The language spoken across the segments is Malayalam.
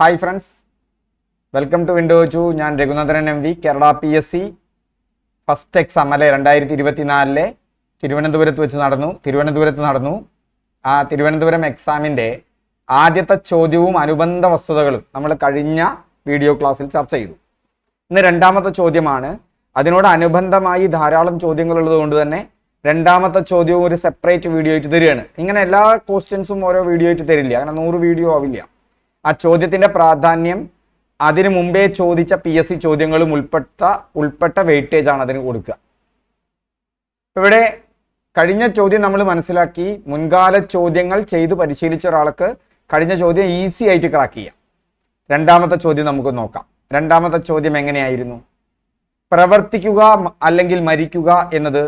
Hi friends welcome to window two ഞാൻ Raghunandanan M V Kerala P S C first exam അല്ലെ? രണ്ടായിരത്തി ഇരുപത്തിനാലിലെ തിരുവനന്തപുരത്ത് വെച്ച് നടന്നു. തിരുവനന്തപുരത്ത് നടന്നു. ആ തിരുവനന്തപുരം എക്സാമിന്റെ ആദ്യത്തെ ചോദ്യവും അനുബന്ധ വസ്തുതകളും നമ്മൾ കഴിഞ്ഞ വീഡിയോ ക്ലാസ്സിൽ ചർച്ച ചെയ്തു. ഇന്ന് രണ്ടാമത്തെ ചോദ്യമാണ്. അതിനോട് അനുബന്ധമായി ധാരാളം ചോദ്യങ്ങൾ ഉള്ളത് കൊണ്ട് തന്നെ രണ്ടാമത്തെ ചോദ്യവും ഒരു സെപ്പറേറ്റ് വീഡിയോ ആയിട്ട് തരികയാണ്. ഇങ്ങനെ എല്ലാ ക്വസ്റ്റ്യൻസും ഓരോ വീഡിയോ ആയിട്ട് തരില്ല. അങ്ങനെ നൂറ് വീഡിയോ ആവില്ല. ആ ചോദ്യത്തിന്റെ പ്രാധാന്യം അതിനു മുമ്പേ ചോദിച്ച പി എസ് സി ചോദ്യങ്ങളും ഉൾപ്പെട്ട ഉൾപ്പെട്ട വെയിറ്റേജ് ആണ് അതിന് കൊടുക്കുക. ഇവിടെ കഴിഞ്ഞ ചോദ്യം നമ്മൾ മനസ്സിലാക്കി. മുൻകാല ചോദ്യങ്ങൾ ചെയ്ത് പരിശീലിച്ച ഒരാൾക്ക് കഴിഞ്ഞ ചോദ്യം ഈസി ആയിട്ട് ക്രാക്ക് ചെയ്യാം. രണ്ടാമത്തെ ചോദ്യം നമുക്ക് നോക്കാം. രണ്ടാമത്തെ ചോദ്യം എങ്ങനെയായിരുന്നു? പ്രവർത്തിക്കുക അല്ലെങ്കിൽ മരിക്കുക എന്നത്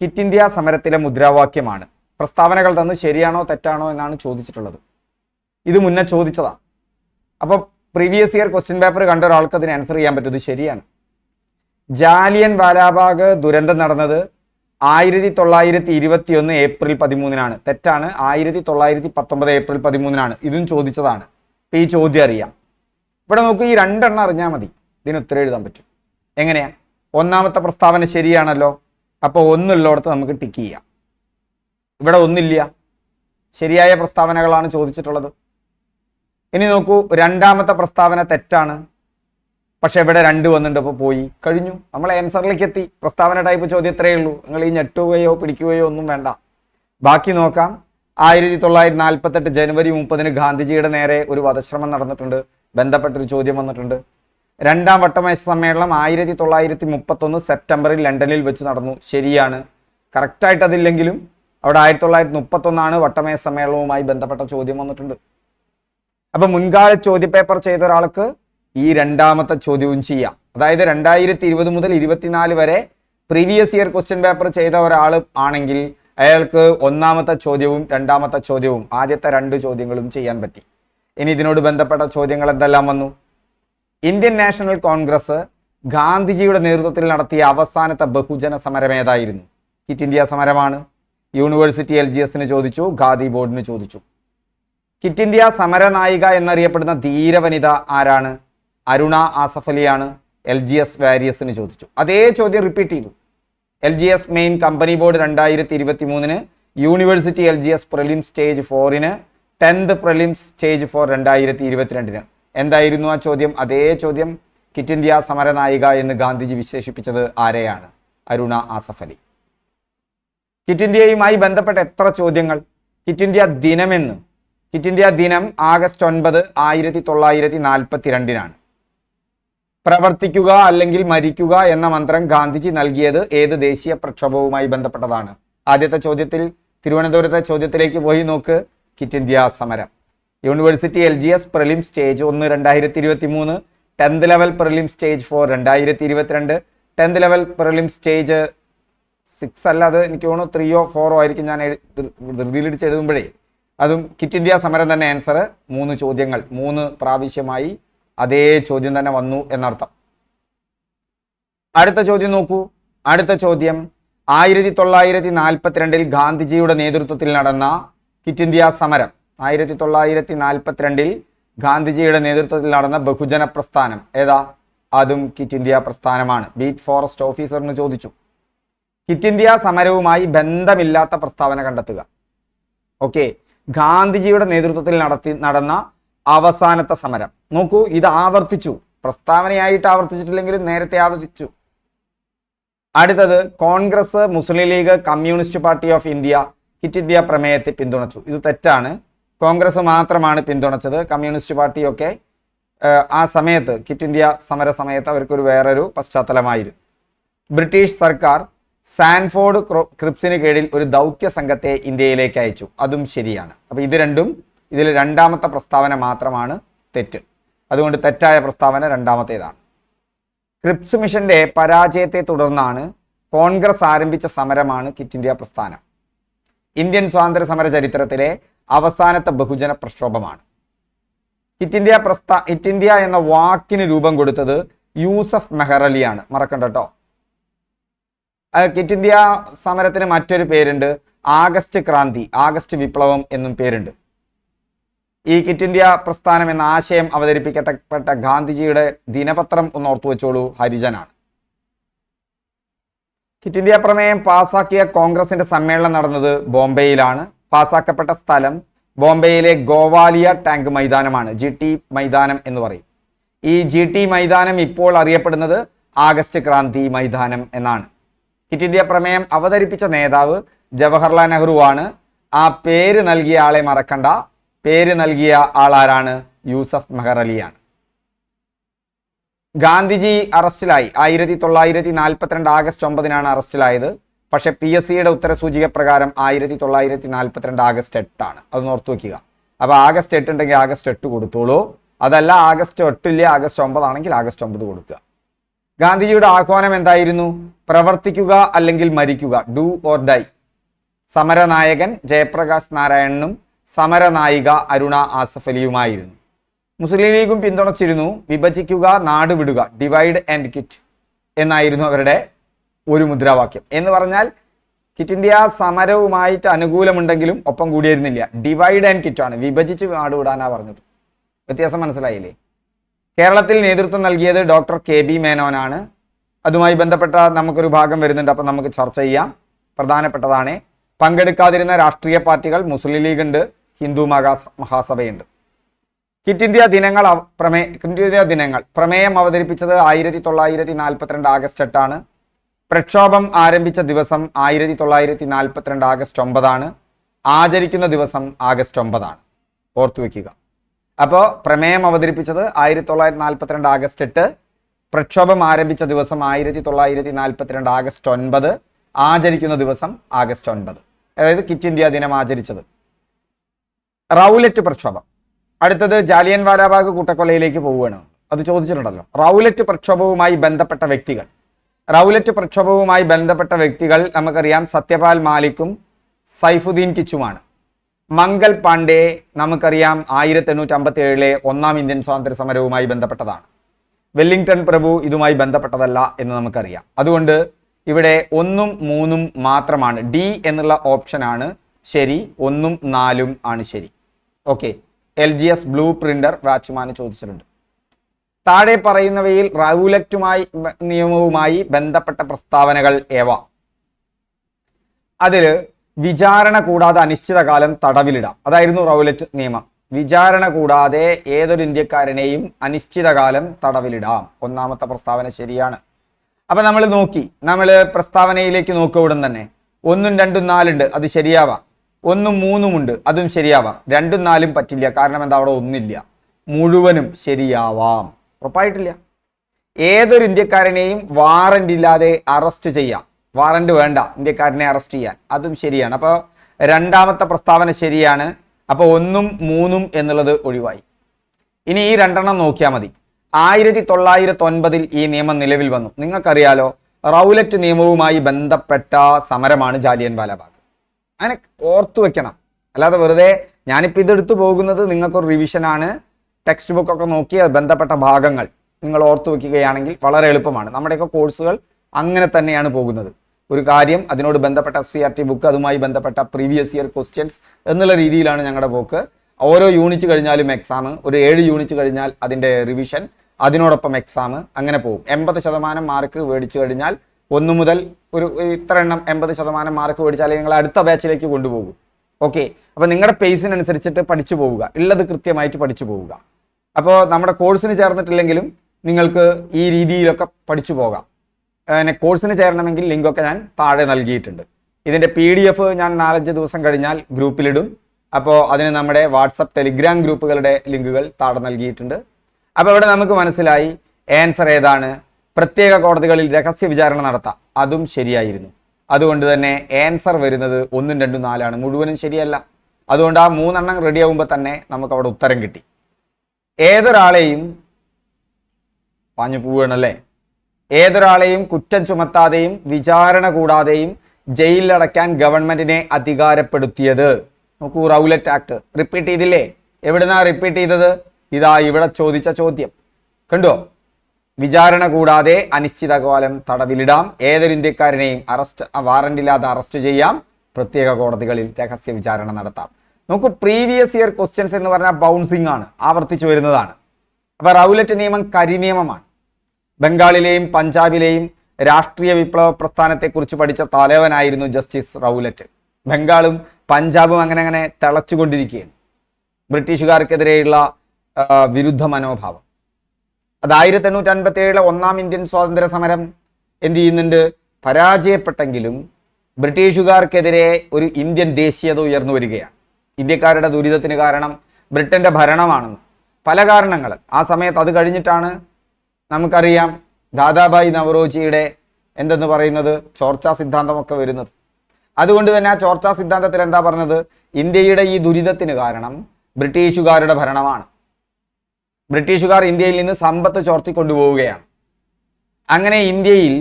കിറ്റ് ഇന്ത്യ സമരത്തിലെ മുദ്രാവാക്യമാണ്. പ്രസ്താവനകൾ തന്ന് ശരിയാണോ തെറ്റാണോ എന്നാണ് ചോദിച്ചിട്ടുള്ളത്. ഇത് മുന്നേ ചോദിച്ചതാ. അപ്പോൾ പ്രീവിയസ് ഇയർ ക്വസ്റ്റ്യൻ പേപ്പർ കണ്ട ഒരാൾക്ക് അതിന് ആൻസർ ചെയ്യാൻ പറ്റും. ശരിയാണ്. ജാലിയൻ വാലാബാഗ് ദുരന്തം നടന്നത് ആയിരത്തി തൊള്ളായിരത്തി ഇരുപത്തി ഒന്ന് ഏപ്രിൽ പതിമൂന്നിനാണ്. തെറ്റാണ്. ആയിരത്തി തൊള്ളായിരത്തി പത്തൊമ്പത് ഏപ്രിൽ പതിമൂന്നിനാണ്. ഇതും ചോദിച്ചതാണ്. അപ്പൊ ഈ ചോദ്യം അറിയാം. ഇവിടെ നോക്കൂ ഈ രണ്ടെണ്ണം അറിഞ്ഞാൽ മതി. ഇതിന് ഉത്തരം എഴുതാൻ പറ്റും. എങ്ങനെയാ? ഒന്നാമത്തെ പ്രസ്താവന ശരിയാണല്ലോ. അപ്പോൾ ഒന്നുള്ളടത്ത് നമുക്ക് ടിക്ക് ചെയ്യാം. ഇവിടെ ഒന്നില്ല. ശരിയായ പ്രസ്താവനകളാണ് ചോദിച്ചിട്ടുള്ളത്. ഇനി നോക്കൂ രണ്ടാമത്തെ പ്രസ്താവന തെറ്റാണ്. പക്ഷെ ഇവിടെ രണ്ട് വന്നിട്ടുണ്ട് അപ്പോൾ പോയി. കഴിഞ്ഞു. നമ്മൾ ആൻസറിലേക്ക് എത്തി പ്രസ്താവന ടൈപ്പ് ചോദ്യം ഇത്രയേ ഉള്ളൂ. നിങ്ങൾ ഈ ഞെട്ടുകയോ പിടിക്കുകയോ ഒന്നും വേണ്ട. ബാക്കി നോക്കാം. ആയിരത്തി തൊള്ളായിരത്തി നാൽപ്പത്തെട്ട് ജനുവരി മുപ്പതിന് ഗാന്ധിജിയുടെ നേരെ ഒരു വധശ്രമം നടന്നിട്ടുണ്ട്. ബന്ധപ്പെട്ടൊരു ചോദ്യം വന്നിട്ടുണ്ട്. രണ്ടാം വട്ടമേശ സമ്മേളനം ആയിരത്തി തൊള്ളായിരത്തി മുപ്പത്തൊന്ന് സെപ്റ്റംബറിൽ ലണ്ടനിൽ വെച്ച് നടന്നു. ശരിയാണ്. കറക്റ്റായിട്ട് അതില്ലെങ്കിലും അവിടെ ആയിരത്തി തൊള്ളായിരത്തി മുപ്പത്തൊന്നാണ് വട്ടമേശ സമ്മേളനവുമായി ബന്ധപ്പെട്ട ചോദ്യം വന്നിട്ടുണ്ട്. അപ്പൊ മുൻകാല ചോദ്യപേപ്പർ ചെയ്ത ഒരാൾക്ക് ഈ രണ്ടാമത്തെ ചോദ്യവും ചെയ്യാം. അതായത് രണ്ടായിരത്തി ഇരുപത് മുതൽ ഇരുപത്തിനാല് വരെ പ്രീവിയസ് ഇയർ ക്വസ്റ്റ്യൻ പേപ്പർ ചെയ്ത ഒരാൾ ആണെങ്കിൽ അയാൾക്ക് ഒന്നാമത്തെ ചോദ്യവും രണ്ടാമത്തെ ചോദ്യവും ആദ്യത്തെ രണ്ട് ചോദ്യങ്ങളും ചെയ്യാൻ പറ്റി. ഇനി ഇതിനോട് ബന്ധപ്പെട്ട ചോദ്യങ്ങൾ എന്തെല്ലാം വന്നു? ഇന്ത്യൻ നാഷണൽ കോൺഗ്രസ് ഗാന്ധിജിയുടെ നേതൃത്വത്തിൽ നടത്തിയ അവസാനത്തെ ബഹുജന സമരം ഏതായിരുന്നു? കിറ്റ് ഇന്ത്യ സമരമാണ്. യൂണിവേഴ്സിറ്റി എൽ ജി എസിന് ചോദിച്ചു ഖാദി ബോർഡിന് ചോദിച്ചു. കിറ്റ് ഇന്ത്യ സമരനായിക എന്നറിയപ്പെടുന്ന ധീരവനിത ആരാണ്? അരുണ ആസഫലിയാണ് എൽ ജി എസ് വാരിയസിന് ചോദിച്ചു. അതേ ചോദ്യം റിപ്പീറ്റ് ചെയ്തു. L G S main company board രണ്ടായിരത്തി ഇരുപത്തി മൂന്നിന് university L G S prelim stage ഫോറിന് tenth prelim stage four രണ്ടായിരത്തി ഇരുപത്തിരണ്ടിന് എന്തായിരുന്നു ആ ചോദ്യം? അതേ ചോദ്യം. കിറ്റ് ഇന്ത്യ സമരനായിക എന്ന് ഗാന്ധിജി വിശേഷിപ്പിച്ചത് ആരെയാണ്? അരുണ ആസഫലി കിറ്റ് ഇന്ത്യയുമായി ബന്ധപ്പെട്ട എത്ര ചോദ്യങ്ങൾ? കിറ്റ് ഇന്ത്യ ദിനമെന്ന് കിറ്റ് ഇന്ത്യ ദിനം ആഗസ്റ്റ് ഒൻപത് ആയിരത്തി തൊള്ളായിരത്തി നാൽപ്പത്തി രണ്ടിനാണ് പ്രവർത്തിക്കുക അല്ലെങ്കിൽ മരിക്കുക എന്ന മന്ത്രം ഗാന്ധിജി നൽകിയത് ഏത് ദേശീയ പ്രക്ഷോഭവുമായി ബന്ധപ്പെട്ടതാണ്? ആദ്യത്തെ ചോദ്യത്തിൽ തിരുവനന്തപുരത്തെ ചോദ്യത്തിലേക്ക് പോയി നോക്ക്. കിറ്റ് ഇന്ത്യ സമരം. University L G S prelim stage ഒന്ന് രണ്ടായിരത്തി ഇരുപത്തി മൂന്ന് tenth level prelim stage four രണ്ടായിരത്തി ഇരുപത്തിരണ്ട് tenth level prelim stage six അത് എനിക്ക് തോന്നുന്നു ധൃതിയിലിടിച്ച് എഴുതുമ്പോഴേ. അതും കിറ്റ് ഇന്ത്യ സമരം തന്നെ ആൻസർ മൂന്ന് ചോദ്യങ്ങൾ മൂന്ന് പ്രാവശ്യമായി അതേ ചോദ്യം തന്നെ വന്നു എന്നർത്ഥം. അടുത്ത ചോദ്യം നോക്കൂ. അടുത്ത ചോദ്യം ആയിരത്തി തൊള്ളായിരത്തി നാൽപ്പത്തിരണ്ടിൽ ഗാന്ധിജിയുടെ നേതൃത്വത്തിൽ നടന്ന കിറ്റ് ഇന്ത്യ സമരം ആയിരത്തി തൊള്ളായിരത്തി നാൽപ്പത്തിരണ്ടിൽ ഗാന്ധിജിയുടെ നേതൃത്വത്തിൽ നടന്ന ബഹുജന പ്രസ്ഥാനം ഏതാ? അതും കിറ്റ് ഇന്ത്യ പ്രസ്ഥാനമാണ്. ബീറ്റ് ഫോറസ്റ്റ് ഓഫീസറിന് ചോദിച്ചു. കിറ്റ് ഇന്ത്യ സമരവുമായി ബന്ധമില്ലാത്ത പ്രസ്താവന കണ്ടെത്തുക. ഓക്കെ ഗാന്ധിജിയുടെ നേതൃത്വത്തിൽ നടത്തി നടന്ന അവസാനത്തെ സമരം. നോക്കൂ ഇത് ആവർത്തിച്ചു. പ്രസ്താവനയായിട്ട് ആവർത്തിച്ചിട്ടില്ലെങ്കിലും നേരത്തെ ആവർത്തിച്ചു. അടുത്തത് Congress Muslim League Communist Party of India quit India പ്രമേയത്തെ പിന്തുണച്ചു. ഇത് തെറ്റാണ്. കോൺഗ്രസ് മാത്രമാണ് പിന്തുണച്ചത്. കമ്മ്യൂണിസ്റ്റ് പാർട്ടിയൊക്കെ ആ സമയത്ത് കിറ്റ് ഇന്ത്യ സമര സമയത്ത് അവർക്കൊരു വേറൊരു പശ്ചാത്തലമായിരുന്നു. ബ്രിട്ടീഷ് സർക്കാർ സാൻഫോർഡ് ക്രോ- ക്രിപ്സിന് കീഴിൽ ഒരു ദൗത്യ സംഘത്തെ ഇന്ത്യയിലേക്ക് അയച്ചു. അതും ശരിയാണ്. അപ്പൊ ഇത് രണ്ടും ഇതിൽ രണ്ടാമത്തെ പ്രസ്താവന മാത്രമാണ് തെറ്റ്. അതുകൊണ്ട് തെറ്റായ പ്രസ്താവന രണ്ടാമത്തേതാണ്. ക്രിപ്സ് മിഷന്റെ പരാജയത്തെ തുടർന്നാണ് കോൺഗ്രസ് ആരംഭിച്ച സമരമാണ് കിറ്റ് ഇന്ത്യ പ്രസ്ഥാനം. ഇന്ത്യൻ സ്വാതന്ത്ര്യ സമര ചരിത്രത്തിലെ അവസാനത്തെ ബഹുജന പ്രക്ഷോഭമാണ്. കിറ്റ് ഇന്ത്യ പ്രസ്ഥാ കിറ്റ് ഇന്ത്യ എന്ന വാക്കിന് രൂപം കൊടുത്തത് യൂസഫ് മെഹറലിയാണ്. മറക്കണ്ട കേട്ടോ. കിറ്റ് ഇന്ത്യ സമരത്തിന് മറ്റൊരു പേരുണ്ട്. ആഗസ്റ്റ് ക്രാന്തി ആഗസ്റ്റ് വിപ്ലവം എന്നും പേരുണ്ട്. ഈ കിറ്റ് ഇന്ത്യ പ്രസ്ഥാനം എന്ന ആശയം അവതരിപ്പിക്കപ്പെട്ട ഗാന്ധിജിയുടെ ദിനപത്രം ഒന്ന് ഓർത്തു വെച്ചോളൂ ഹരിജനാണ്. കിറ്റ് ഇന്ത്യ പ്രമേയം പാസാക്കിയ കോൺഗ്രസിന്റെ സമ്മേളനം നടന്നത് ബോംബെയിലാണ്. പാസാക്കപ്പെട്ട സ്ഥലം ബോംബെയിലെ ഗോവാലിയ ടാങ്ക് മൈതാനമാണ് ജി ടി മൈതാനം എന്ന് പറയും. ഈ ജി ടി മൈതാനം ഇപ്പോൾ അറിയപ്പെടുന്നത് ആഗസ്റ്റ് ക്രാന്തി മൈതാനം എന്നാണ്. കിറ്റ് ഇന്ത്യ പ്രമേയം അവതരിപ്പിച്ച നേതാവ് ജവഹർലാൽ നെഹ്റുവാണ്. ആ പേര് നൽകിയ ആളെ മറക്കണ്ട. പേര് നൽകിയ ആളാരാണ് യൂസഫ് മെഹർ അലിയാണ്. ഗാന്ധിജി അറസ്റ്റിലായി. ആയിരത്തി തൊള്ളായിരത്തി നാൽപ്പത്തിരണ്ട് ആഗസ്റ്റ് ഒമ്പതിനാണ് അറസ്റ്റിലായത്. പക്ഷെ പി എസ് സിയുടെ ഉത്തരസൂചിക പ്രകാരം ആയിരത്തി തൊള്ളായിരത്തി നാൽപ്പത്തിരണ്ട് ആഗസ്റ്റ് എട്ടാണ്. അത് ഓർത്തു വയ്ക്കുക അപ്പൊ ആഗസ്റ്റ് എട്ട് ഉണ്ടെങ്കിൽ ആഗസ്റ്റ് എട്ട് കൊടുത്തോളൂ. അതല്ല ആഗസ്റ്റ് എട്ടില്ല ആഗസ്റ്റ് ഒമ്പതാണെങ്കിൽ ആഗസ്റ്റ് ഒമ്പത് കൊടുക്കുക. ഗാന്ധിജിയുടെ ആഹ്വാനം എന്തായിരുന്നു? പ്രവർത്തിക്കുക അല്ലെങ്കിൽ മരിക്കുക ഡു ഓർ ഡൈ. സമരനായകൻ ജയപ്രകാശ് നാരായണനും സമരനായിക അരുണ ആസഫ് അലിയുമായിരുന്നു. മുസ്ലിം ലീഗും പിന്തുണച്ചിരുന്നു വിഭജിക്കുക നാട് വിടുക ഡിവൈഡ് ആൻഡ് കിറ്റ് എന്നായിരുന്നു അവരുടെ ഒരു മുദ്രാവാക്യം. എന്ന് പറഞ്ഞാൽ കിറ്റ് ഇന്ത്യ സമരവുമായിട്ട് അനുകൂലമുണ്ടെങ്കിലും ഒപ്പം കൂടിയിരുന്നില്ല. ഡിവൈഡ് ആൻഡ് കിറ്റ് ആണ്. വിഭജിച്ച് നാട് പറഞ്ഞത്. വ്യത്യാസം മനസ്സിലായില്ലേ? കേരളത്തിൽ നേതൃത്വം നൽകിയത് ഡോക്ടർ കെ ബി മേനോനാണ് അതുമായി ബന്ധപ്പെട്ട നമുക്കൊരു ഭാഗം വരുന്നുണ്ട്. അപ്പം നമുക്ക് ചർച്ച ചെയ്യാം. പ്രധാനപ്പെട്ടതാണ് പങ്കെടുക്കാതിരുന്ന രാഷ്ട്രീയ പാർട്ടികൾ മുസ്ലിം ലീഗ് ഉണ്ട് ഹിന്ദു മഹാസ മഹാസഭയുണ്ട്. കിറ്റ് ഇന്ത്യ ദിനങ്ങൾ പ്രമേ കിറ്റ് ഇന്ത്യ ദിനങ്ങൾ പ്രമേയം അവതരിപ്പിച്ചത് ആയിരത്തി തൊള്ളായിരത്തി നാൽപ്പത്തിരണ്ട് ആഗസ്റ്റ് എട്ടാണ്. പ്രക്ഷോഭം ആരംഭിച്ച ദിവസം ആയിരത്തി തൊള്ളായിരത്തി നാൽപ്പത്തിരണ്ട് ആഗസ്റ്റ് ഒമ്പതാണ്. ആചരിക്കുന്ന ദിവസം ആഗസ്റ്റ് ഒമ്പതാണ്. ഓർത്തു വെക്കുക അപ്പോൾ പ്രമേയം അവതരിപ്പിച്ചത് ആയിരത്തി തൊള്ളായിരത്തി നാൽപ്പത്തിരണ്ട് ആഗസ്റ്റ് എട്ട്. പ്രക്ഷോഭം ആരംഭിച്ച ദിവസം ആയിരത്തി തൊള്ളായിരത്തി നാൽപ്പത്തിരണ്ട് ആഗസ്റ്റ് ഒൻപത് ആചരിക്കുന്ന ദിവസം ആഗസ്റ്റ് ഒൻപത്. അതായത് കിറ്റ് ഇന്ത്യ ദിനം ആചരിച്ചത്. റൗലറ്റ് പ്രക്ഷോഭം. അടുത്തത് ജാലിയൻ വാലാബാഗ് കൂട്ടക്കൊലയിലേക്ക് പോവുകയാണ്. അത് ചോദിച്ചിട്ടുണ്ടല്ലോ. റൗലറ്റ് പ്രക്ഷോഭവുമായി ബന്ധപ്പെട്ട വ്യക്തികൾ. റൗലറ്റ് പ്രക്ഷോഭവുമായി ബന്ധപ്പെട്ട വ്യക്തികൾ നമുക്കറിയാം സത്യപാൽ മാലിക്കും സൈഫുദ്ദീൻ കിച്ചുമാണ്. മംഗൽ പാണ്ഡെ നമുക്കറിയാം ആയിരത്തി എണ്ണൂറ്റി അമ്പത്തി ഏഴിലെ ഒന്നാം ഇന്ത്യൻ സ്വാതന്ത്ര്യ സമരവുമായി ബന്ധപ്പെട്ടതാണ്. വെല്ലിംഗ്ടൺ പ്രഭു ഇതുമായി ബന്ധപ്പെട്ടതല്ല എന്ന് നമുക്കറിയാം. അതുകൊണ്ട് ഇവിടെ ഒന്നും മൂന്നും മാത്രമാണ്. ഡി എന്നുള്ള ഓപ്ഷനാണ് ശരി ഒന്നും നാലും ആണ് ശരി. Okay L G S blue printer വാച്ച്മാന് ചോദിച്ചിട്ടുണ്ട്. താഴെ പറയുന്നവയിൽ റൗലറ്റുമായി നിയമവുമായി ബന്ധപ്പെട്ട പ്രസ്താവനകൾ ഏവ? അതിൽ വിചാരണ കൂടാതെ അനിശ്ചിതകാലം തടവിലിടാം. അതായിരുന്നു റൗലറ്റ് നിയമം. വിചാരണ കൂടാതെ ഏതൊരു ഇന്ത്യക്കാരനെയും അനിശ്ചിതകാലം തടവിലിടാം. ഒന്നാമത്തെ പ്രസ്താവന ശരിയാണ്. അപ്പൊ നമ്മൾ നോക്കി. നമ്മൾ പ്രസ്താവനയിലേക്ക് നോക്കുക ഉടൻ തന്നെ. ഒന്നും രണ്ടും നാലുണ്ട് അത് ശരിയാവാം. ഒന്നും മൂന്നുമുണ്ട് അതും ശരിയാവാം. രണ്ടും നാലും പറ്റില്ല കാരണം എന്താ അവിടെ ഒന്നില്ല. മുഴുവനും ശരിയാവാം. ഉറപ്പായിട്ടില്ല. ഏതൊരു ഇന്ത്യക്കാരനെയും വാറന്റ് ഇല്ലാതെ അറസ്റ്റ് ചെയ്യാം. വാറന്റ് വേണ്ട ഇന്ത്യക്കാരനെ അറസ്റ്റ് ചെയ്യാൻ. അതും ശരിയാണ്. അപ്പോൾ രണ്ടാമത്തെ പ്രസ്താവന ശരിയാണ്. അപ്പോൾ ഒന്നും മൂന്നും എന്നുള്ളത് ഒഴിവായി. ഇനി ഈ രണ്ടെണ്ണം നോക്കിയാൽ മതി. ആയിരത്തി തൊള്ളായിരത്തി ഈ നിയമം നിലവിൽ വന്നു. നിങ്ങൾക്കറിയാലോ റൗലറ്റ് നിയമവുമായി ബന്ധപ്പെട്ട സമരമാണ് ജാലിയൻ വാലാബാഗ്. അങ്ങനെ ഓർത്തു വെക്കണം. അല്ലാതെ വെറുതെ ഞാനിപ്പോൾ ഇതെടുത്തു പോകുന്നത് നിങ്ങൾക്കൊരു റിവിഷനാണ് ടെക്സ്റ്റ് ബുക്കൊക്കെ നോക്കി ബന്ധപ്പെട്ട ഭാഗങ്ങൾ നിങ്ങൾ ഓർത്തു വെക്കുകയാണെങ്കിൽ വളരെ എളുപ്പമാണ്. നമ്മുടെയൊക്കെ കോഴ്സുകൾ അങ്ങനെ തന്നെയാണ് പോകുന്നത്. ഒരു കാര്യം അതിനോട് ബന്ധപ്പെട്ട സി ആർ ടി ബുക്ക് അതുമായി ബന്ധപ്പെട്ട പ്രീവിയസ് ഇയർ ക്വസ്റ്റ്യൻസ് എന്നുള്ള രീതിയിലാണ് ഞങ്ങളുടെ പോക്ക് ഓരോ യൂണിറ്റ് കഴിഞ്ഞാലും എക്സാം ഒരു ഏഴ് യൂണിറ്റ് കഴിഞ്ഞാൽ അതിന്റെ റിവിഷൻ അതിനോടൊപ്പം എക്സാം അങ്ങനെ പോകും. എൺപത് ശതമാനം മാർക്ക് മേടിച്ചു കഴിഞ്ഞാൽ ഒന്ന് മുതൽ ഒരു ഇത്ര എണ്ണം എൺപത് ശതമാനം മാർക്ക് മേടിച്ചാൽ നിങ്ങൾ അടുത്ത ബാച്ചിലേക്ക് കൊണ്ടുപോകും. ഓക്കെ അപ്പോൾ നിങ്ങളുടെ പേസിനനുസരിച്ചിട്ട് പഠിച്ചു പോവുക. ഉള്ളത് കൃത്യമായിട്ട് പഠിച്ചു പോവുക. അപ്പോൾ നമ്മുടെ കോഴ്സിന് ചേർന്നിട്ടില്ലെങ്കിലും നിങ്ങൾക്ക് ഈ രീതിയിലൊക്കെ പഠിച്ചു പോകാം. പിന്നെ കോഴ്സിന് ചേരണമെങ്കിൽ ലിങ്കൊക്കെ ഞാൻ താഴെ നൽകിയിട്ടുണ്ട്. ഇതിന്റെ പി ഡി എഫ് ഞാൻ നാലഞ്ച് ദിവസം കഴിഞ്ഞാൽ ഗ്രൂപ്പിലിടും. അപ്പോൾ അതിന് നമ്മുടെ വാട്സപ്പ് ടെലിഗ്രാം ഗ്രൂപ്പുകളുടെ ലിങ്കുകൾ താഴെ നൽകിയിട്ടുണ്ട്. അപ്പോൾ ഇവിടെ നമുക്ക് മനസ്സിലായി ആൻസർ ഏതാണ്? പ്രത്യേക കോടതികളിൽ രഹസ്യ വിചാരണ നടത്താം. അതും ശരിയായിരുന്നു. അതുകൊണ്ട് തന്നെ ആൻസർ വരുന്നത് ഒന്നും രണ്ടും നാലാണ്. മുഴുവനും ശരിയല്ല. അതുകൊണ്ട് ആ മൂന്നെണ്ണം റെഡി ആകുമ്പോൾ തന്നെ നമുക്ക് അവിടെ ഉത്തരം കിട്ടി. ഏതൊരാളെയും പാഞ്ഞു പോവുകയാണല്ലേ? ഏതൊരാളെയും കുറ്റം ചുമത്താതെയും വിചാരണ കൂടാതെയും ജയിലിലടയ്ക്കാൻ ഗവൺമെന്റിനെ അധികാരപ്പെടുത്തിയത്. നോക്കൂ റൗലറ്റ് ആക്ട്. റിപ്പീറ്റ് ചെയ്തില്ലേ? എവിടുന്നാ റിപ്പീറ്റ് ചെയ്തത്? ഇതാ ഇവിടെ ചോദിച്ച ചോദ്യം. കണ്ടോ? വിചാരണ കൂടാതെ അനിശ്ചിതകാലം തടവിലിടാം. ഏതൊരു ഇന്ത്യക്കാരനെയും അറസ്റ്റ് വാറന്റ് ഇല്ലാതെ അറസ്റ്റ് ചെയ്യാം. പ്രത്യേക കോടതികളിൽ രഹസ്യ വിചാരണ നടത്താം. നമുക്ക് പ്രീവിയസ് ഇയർ ക്വസ്റ്റ്യൻസ് എന്ന് പറഞ്ഞാൽ ബൗൺസിംഗ് ആണ് ആവർത്തിച്ചു വരുന്നതാണ്. അപ്പൊ റൗലറ്റ് നിയമം കരിനിയമമാണ്. ബംഗാളിലെയും പഞ്ചാബിലെയും രാഷ്ട്രീയ വിപ്ലവ പ്രസ്ഥാനത്തെക്കുറിച്ച് പഠിച്ച തലവനായിരുന്നു ജസ്റ്റിസ് റൗലറ്റ്. ബംഗാളും പഞ്ചാബും അങ്ങനെ അങ്ങനെ തിളച്ചുകൊണ്ടിരിക്കുകയാണ്. ബ്രിട്ടീഷുകാർക്കെതിരെയുള്ള വിരുദ്ധ മനോഭാവം. അത് ആയിരത്തി എണ്ണൂറ്റി അൻപത്തി ഏഴിലെ ഒന്നാം ഇന്ത്യൻ സ്വാതന്ത്ര്യ സമരം എന്ത് ചെയ്യുന്നുണ്ട്? പരാജയപ്പെട്ടെങ്കിലും ബ്രിട്ടീഷുകാർക്കെതിരെ ഒരു ഇന്ത്യൻ ദേശീയത ഉയർന്നു വരികയാണ്. ഇന്ത്യക്കാരുടെ ദുരിതത്തിന് കാരണം ബ്രിട്ടന്റെ ഭരണമാണെന്ന്. പല കാരണങ്ങൾ. ആ സമയത്ത് അത് കഴിഞ്ഞിട്ടാണ് നമുക്കറിയാം ദാദാഭായ് നവറോജിയുടെ എന്തെന്ന് പറയുന്നത് ചോർച്ചാ സിദ്ധാന്തമൊക്കെ വരുന്നത്. അതുകൊണ്ട് തന്നെ ആ ചോർച്ചാ സിദ്ധാന്തത്തിൽ എന്താ പറഞ്ഞത്? ഇന്ത്യയുടെ ഈ ദുരിതത്തിന് കാരണം ബ്രിട്ടീഷുകാരുടെ ഭരണമാണ്. ബ്രിട്ടീഷുകാർ ഇന്ത്യയിൽ നിന്ന് സമ്പത്ത് ചോർത്തിക്കൊണ്ടുപോവുകയാണ്. അങ്ങനെ ഇന്ത്യയിൽ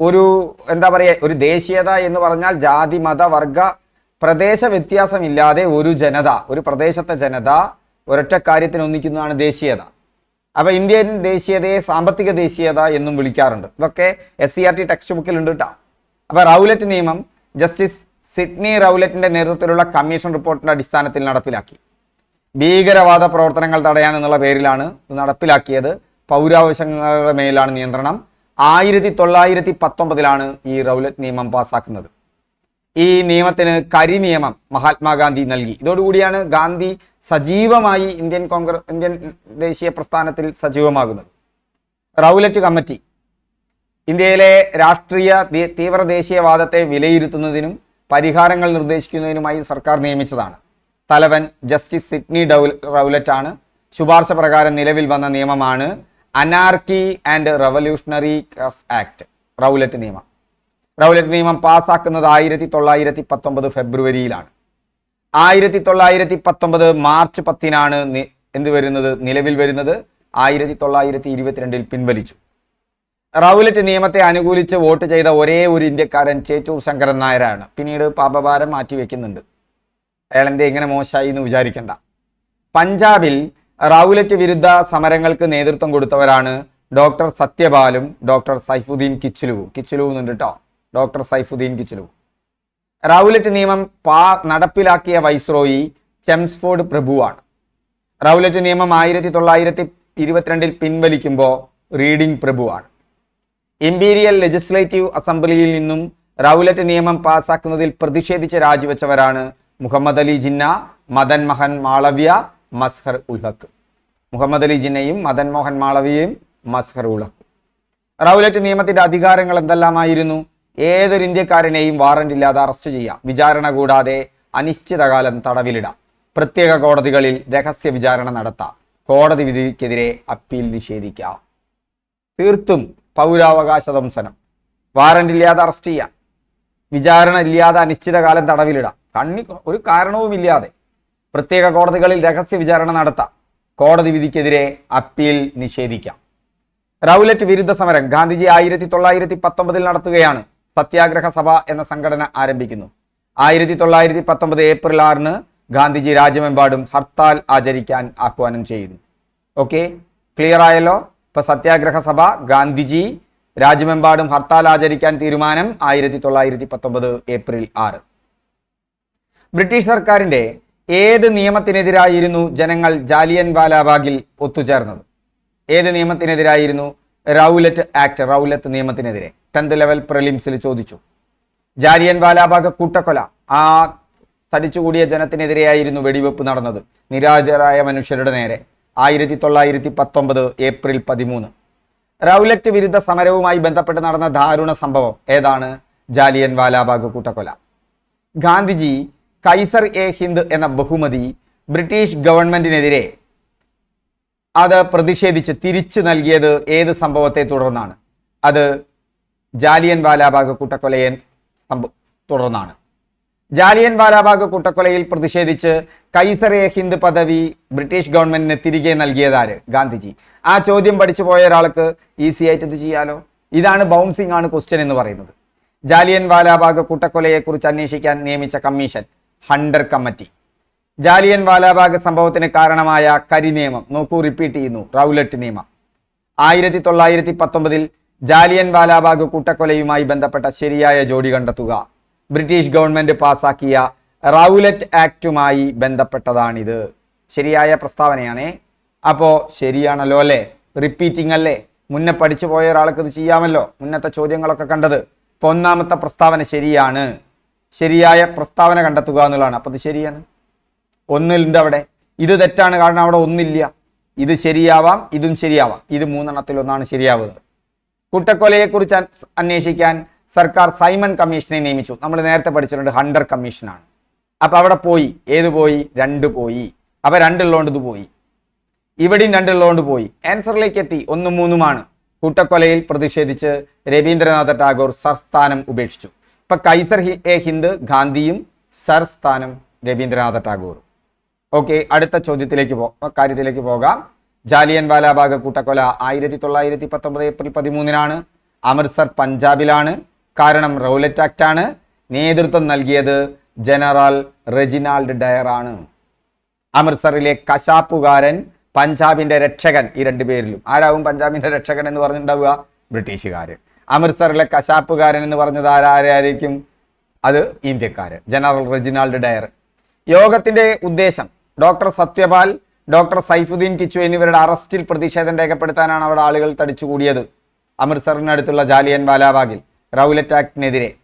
ഒരു എന്താ പറയുക ഒരു ദേശീയത എന്ന് പറഞ്ഞാൽ ജാതി മത വർഗ പ്രദേശ വ്യത്യാസമില്ലാതെ ഒരു ജനത ഒരു പ്രദേശത്തെ ജനത ഒരൊറ്റ കാര്യത്തിന് ഒന്നിക്കുന്നതാണ് ദേശീയത. അപ്പൊ ഇന്ത്യൻ ദേശീയതയെ സാമ്പത്തിക ദേശീയത എന്നും വിളിക്കാറുണ്ട്. ഇതൊക്കെ S C R T text ബുക്കിൽ ഉണ്ട് കേട്ടോ അപ്പൊ റൗലറ്റ് നിയമം ജസ്റ്റിസ് സിഡ്നി റൗലറ്റിന്റെ നേതൃത്വത്തിലുള്ള കമ്മീഷൻ റിപ്പോർട്ടിന്റെ അടിസ്ഥാനത്തിൽ നടപ്പിലാക്കി. ഭീകരവാദ പ്രവർത്തനങ്ങൾ തടയാൻ എന്നുള്ള പേരിലാണ് നടപ്പിലാക്കിയത്. പൗരാവശ്യങ്ങളുടെ മേലാണ് നിയന്ത്രണം. ആയിരത്തി തൊള്ളായിരത്തി പത്തൊമ്പതിലാണ് ഈ റൗലറ്റ് നിയമം പാസ്സാക്കുന്നത് ഈ നിയമത്തിന് കരി നിയമം മഹാത്മാഗാന്ധി നൽകി. ഇതോടുകൂടിയാണ് ഗാന്ധി സജീവമായി ഇന്ത്യൻ കോൺഗ്രസ് ഇന്ത്യൻ ദേശീയ പ്രസ്ഥാനത്തിൽ സജീവമാകുന്നത്. റൗലറ്റ് കമ്മിറ്റി ഇന്ത്യയിലെ രാഷ്ട്രീയ തീവ്ര ദേശീയവാദത്തെ വിലയിരുത്തുന്നതിനും പരിഹാരങ്ങൾ നിർദ്ദേശിക്കുന്നതിനുമായി സർക്കാർ നിയമിച്ചതാണ്. തലവൻ ജസ്റ്റിസ് സിഡ്നി ഡൗൽ റൗലറ്റ് ആണ് ശുപാർശ പ്രകാരം നിലവിൽ വന്ന നിയമമാണ് anarchy and revolutionary act Rowlatt നിയമം. റൗലറ്റ് നിയമം പാസ്സാക്കുന്നത് ആയിരത്തി തൊള്ളായിരത്തി പത്തൊമ്പത് ഫെബ്രുവരിയിലാണ്. ആയിരത്തി തൊള്ളായിരത്തി പത്തൊമ്പത് മാർച്ച് പത്തിനാണ് എന്ത് വരുന്നത്? നിലവിൽ വരുന്നത് ആയിരത്തി തൊള്ളായിരത്തി ഇരുപത്തിരണ്ടിൽ പിൻവലിച്ചു. റൗലറ്റ് നിയമത്തെ അനുകൂലിച്ച് വോട്ട് ചെയ്ത ഒരേ ഒരു ഇന്ത്യക്കാരൻ ചേറ്റൂർ ശങ്കരൻ നായരാണ്. പിന്നീട് പാപഭാരം മാറ്റിവെക്കുന്നുണ്ട് അയാൾ എന്തേ ഇങ്ങനെ മോശമായി എന്ന് വിചാരിക്കണ്ട. പഞ്ചാബിൽ റൗലറ്റ് വിരുദ്ധ സമരങ്ങൾക്ക് നേതൃത്വം കൊടുത്തവരാണ് ഡോക്ടർ സത്യപാലും ഡോക്ടർ സൈഫുദ്ദീൻ കിച്ചിലുവും. കിച്ചിലുവും ഉണ്ട് കേട്ടോ ഡോക്ടർ സൈഫുദ്ദീൻ കിച്ചലു. റൗലറ്റ് നിയമം പാ നടപ്പിലാക്കിയ വൈസ്രോയി ചെംസ്ഫോർഡ് പ്രഭുവാണ്. റൗലറ്റ് നിയമം ആയിരത്തി തൊള്ളായിരത്തി ഇരുപത്തിരണ്ടിൽ പിൻവലിക്കുമ്പോൾ റീഡിംഗ് പ്രഭുവാണ്. ഇമ്പീരിയൽ ലെജിസ്ലേറ്റീവ് അസംബ്ലിയിൽ നിന്നും റൗലറ്റ് നിയമം പാസാക്കുന്നതിൽ പ്രതിഷേധിച്ച് രാജിവെച്ചവരാണ് മുഹമ്മദ് അലി ജിന്ന മദൻ മഹൻ മാളവ്യ മസ്ഹർ ഉൽഹക്ക് മുഹമ്മദ് അലി ജിന്നയും മദൻ മോഹൻ മാളവിയയും മസ്ഹർ ഉൽഹക്ക് റൗലറ്റ് നിയമത്തിന്റെ അധികാരങ്ങൾ എന്തെല്ലാമായിരുന്നു? ഏതൊരു ഇന്ത്യക്കാരനെയും വാറന്റ് ഇല്ലാതെ അറസ്റ്റ് ചെയ്യാം. വിചാരണ കൂടാതെ അനിശ്ചിതകാലം തടവിലിടാം. പ്രത്യേക കോടതികളിൽ രഹസ്യ വിചാരണ നടത്താം. കോടതി വിധിക്കെതിരെ അപ്പീൽ നിഷേധിക്കാം. തീർത്തും പൗരാവകാശ ധംസനം. വാറന്റ് ഇല്ലാതെ അറസ്റ്റ് ചെയ്യാം. വിചാരണ ഇല്ലാതെ അനിശ്ചിതകാലം തടവിലിടാം. കണ്ണി ഒരു കാരണവുമില്ലാതെ പ്രത്യേക കോടതികളിൽ രഹസ്യ വിചാരണ നടത്താം. കോടതി വിധിക്കെതിരെ അപ്പീൽ നിഷേധിക്കാം. റൗലറ്റ് വിരുദ്ധ സമരം ഗാന്ധിജി ആയിരത്തി തൊള്ളായിരത്തി പത്തൊമ്പതിൽ നടത്തുകയാണ്. സത്യാഗ്രഹ സഭ എന്ന സംഘടന ആരംഭിക്കുന്നു. ആയിരത്തി തൊള്ളായിരത്തി പത്തൊമ്പത് ഏപ്രിൽ ആറിന് ഗാന്ധിജി രാജ്യമെമ്പാടും ഹർത്താൽ ആചരിക്കാൻ ആഹ്വാനം ചെയ്യുന്നു ഓക്കെ? ക്ലിയർ ആയല്ലോ? ഇപ്പൊ സത്യാഗ്രഹ സഭ ഗാന്ധിജി രാജ്യമെമ്പാടും ഹർത്താൽ ആചരിക്കാൻ തീരുമാനം ആയിരത്തി തൊള്ളായിരത്തി പത്തൊമ്പത് ഏപ്രിൽ ആറ്. ബ്രിട്ടീഷ് സർക്കാരിന്റെ ഏത് നിയമത്തിനെതിരായിരുന്നു ജനങ്ങൾ ജാലിയൻ വാലാബാഗിൽ ഒത്തുചേർന്നത്? ഏത് നിയമത്തിനെതിരായിരുന്നു? റൗലറ്റ് ആക്ട് റൗലറ്റ് നിയമത്തിനെതിരെ. ടെൻത്ത് ലെവൽ പ്രിലിംസിൽ ചോദിച്ചു. ജാലിയൻ വാലാബാഗ് കൂട്ടക്കൊല. ആ തടിച്ചുകൂടിയ ജനത്തിനെതിരെയായിരുന്നു വെടിവെപ്പ് നടന്നത്. നിരാജരായ മനുഷ്യരുടെ നേരെ. ആയിരത്തി തൊള്ളായിരത്തി പത്തൊമ്പത് ഏപ്രിൽ പതിമൂന്ന്. റൗലറ്റ് വിരുദ്ധ സമരവുമായി ബന്ധപ്പെട്ട് നടന്ന ദാരുണ സംഭവം ഏതാണ്? ജാലിയൻ വാലാബാഗ് കൂട്ടക്കൊല. ഗാന്ധിജി കൈസർ എ ഹിന്ദ് എന്ന ബഹുമതി ബ്രിട്ടീഷ് ഗവൺമെന്റിനെതിരെ അത് പ്രതിഷേധിച്ച് തിരിച്ചു നൽകിയത് ഏത് സംഭവത്തെ തുടർന്നാണ്? അത് ജാലിയൻ വാലാബാഗ് കൂട്ടക്കൊലയെ തുടർന്നാണ്. ജാലിയൻ വാലാബാഗ് കൂട്ടക്കൊലയിൽ പ്രതിഷേധിച്ച് കൈസറെ ഹിന്ദ് പദവി ബ്രിട്ടീഷ് ഗവൺമെന്റിന് തിരികെ നൽകിയതാര് ഗാന്ധിജി? ആ ചോദ്യം പഠിച്ചു പോയ ഒരാൾക്ക് ഈസി ആയിട്ട് ഇത് ചെയ്യാലോ? ഇതാണ് ബൗൺസിംഗ് ആണ് ക്വസ്റ്റ്യൻ എന്ന് പറയുന്നത്. ജാലിയൻ വാലാബാഗ് കൂട്ടക്കൊലയെക്കുറിച്ച് അന്വേഷിക്കാൻ നിയമിച്ച commission Hunter committee. Jallian Walabagh സംഭവത്തിന് കാരണമായ കരി നിയമം നോക്കൂ റിപ്പീറ്റ് ചെയ്യുന്നു റൗലറ്റ് നിയമം. ആയിരത്തി തൊള്ളായിരത്തി പത്തൊമ്പതിൽ ജാലിയൻ വാലാബാഗ് കൂട്ടക്കൊലയുമായി ബന്ധപ്പെട്ട ശരിയായ ജോഡി കണ്ടെത്തുക. ബ്രിട്ടീഷ് ഗവൺമെന്റ് പാസാക്കിയ റൗലറ്റ് ആക്റ്റുമായി ബന്ധപ്പെട്ടതാണിത്. ശരിയായ പ്രസ്താവനയാണേ. അപ്പോ ശരിയാണല്ലോ അല്ലേ? റിപ്പീറ്റിംഗ് അല്ലേ? മുന്നേ പഠിച്ചു പോയ ഒരാൾക്ക് ഇത് ചെയ്യാമല്ലോ? മുന്നത്തെ ചോദ്യങ്ങളൊക്കെ കണ്ടത്. ഇപ്പൊ ഒന്നാമത്തെ പ്രസ്താവന ശരിയാണ്. ശരിയായ പ്രസ്താവന കണ്ടെത്തുക എന്നുള്ളതാണ്. അപ്പൊ ഇത് ശരിയാണ്. ഒന്നിലുണ്ട് അവിടെ. ഇത് തെറ്റാണ്. കാരണം അവിടെ ഒന്നില്ല. ഇത് ശരിയാവാം ഇതും ശരിയാവാം. ഇത് മൂന്നെണ്ണത്തിൽ ഒന്നാണ് ശരിയാവുന്നത്. കൂട്ടക്കൊലയെക്കുറിച്ച് അന്വേഷിക്കാൻ സർക്കാർ സൈമൺ കമ്മീഷനെ നിയമിച്ചു. നമ്മൾ നേരത്തെ പഠിച്ചിട്ടുണ്ട് ഹണ്ടർ കമ്മീഷനാണ്. അപ്പൊ അവിടെ പോയി. ഏത് പോയി? രണ്ട് പോയി. അപ്പൊ രണ്ടുള്ളതുകൊണ്ട് ഇത് പോയി. ഇവിടെയും രണ്ടുള്ളതുകൊണ്ട് പോയി. ആൻസറിലേക്ക് എത്തി ഒന്നും മൂന്നുമാണ്. കൂട്ടക്കൊലയിൽ പ്രതിഷേധിച്ച് രവീന്ദ്രനാഥ ടാഗോർ സർസ്ഥാനം ഉപേക്ഷിച്ചു. ഇപ്പൊ കൈസർ എ ഹിന്ദ് ഗാന്ധിയും സർസ്ഥാനം രവീന്ദ്രനാഥ ടാഗോറും. ഓക്കെ അടുത്ത ചോദ്യത്തിലേക്ക് പോ കാര്യത്തിലേക്ക് പോകാം. ജാലിയൻ വാലാബാഗ് കൂട്ടക്കൊല ആയിരത്തി തൊള്ളായിരത്തി പത്തൊമ്പത് ഏപ്രിൽ പതിമൂന്നിനാണ്. അമൃത്സർ പഞ്ചാബിലാണ്. കാരണം റൗലറ്റ് ആക്ട് ആണ് നേതൃത്വം നൽകിയത് ജനറൽ റെജിനാൾഡ് ഡയർ ആണ്. അമൃത്സറിലെ കശാപ്പുകാരൻ പഞ്ചാബിന്റെ രക്ഷകൻ ഈ രണ്ടു പേരിലും. ആരാവും പഞ്ചാബിന്റെ രക്ഷകൻ എന്ന് പറഞ്ഞിട്ടുണ്ടാവുക? ബ്രിട്ടീഷുകാരൻ അമൃത്സറിലെ കശാപ്പുകാരൻ എന്ന് പറഞ്ഞത് ആരാരായിരിക്കും അത് ഇന്ത്യക്കാരൻ ജനറൽ റെജിനാൾഡ് ഡയർ. യോഗത്തിന്റെ ഉദ്ദേശം ഡോക്ടർ സത്യപാൽ ഡോക്ടർ സൈഫുദ്ദീൻ കിച്ചു എന്നിവരുടെ അറസ്റ്റിൽ പ്രതിഷേധം രേഖപ്പെടുത്താനാണ് അവിടെ ആളുകൾ തടിച്ചുകൂടിയത്. അമൃത്സറിനടുത്തുള്ള ജാലിയൻ വാലാബാഗിൽ റൗലറ്റ് ആക്ടിനെതിരെ.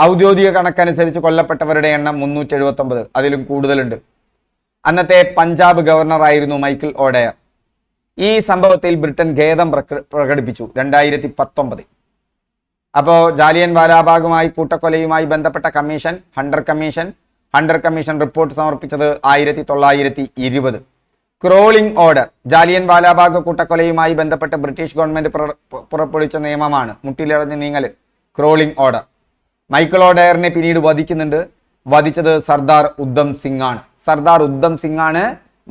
ഔദ്യോഗിക കണക്കനുസരിച്ച് കൊല്ലപ്പെട്ടവരുടെ എണ്ണം മുന്നൂറ്റി എഴുപത്തൊമ്പത് അതിലും കൂടുതലുണ്ട്. അന്നത്തെ പഞ്ചാബ് ഗവർണറായിരുന്നു മൈക്കിൾ ഓഡയർ. ഈ സംഭവത്തിൽ ബ്രിട്ടൻ ഖേദം പ്രക- പ്രകടിപ്പിച്ചു രണ്ടായിരത്തി പത്തൊമ്പത് അപ്പോൾ ജാലിയൻ വാലാബാഗുമായി കൂട്ടക്കൊലയുമായി ബന്ധപ്പെട്ട commission Hunter commission Hunter commission report സമർപ്പിച്ചത് ആയിരത്തി തൊള്ളായിരത്തി ഇരുപത്. ക്രോളിംഗ് ഓർഡർ ജാലിയൻ വാലാബാഗ് കൂട്ടക്കൊലയുമായി ബന്ധപ്പെട്ട് ബ്രിട്ടീഷ് ഗവൺമെന്റ് പുറപ്പെടുവിച്ച നിയമമാണ് മുട്ടിലിറഞ്ഞ് നീങ്ങൽ ക്രോളിംഗ് ഓർഡർ മൈക്കിൾ ഓഡയറിനെ പിന്നീട് വധിക്കുന്നുണ്ട്. വധിച്ചത് സർദാർ ഉദ്ധം സിംഗ് ആണ് സർദാർ ഉദ്ധം സിംഗ് ആണ്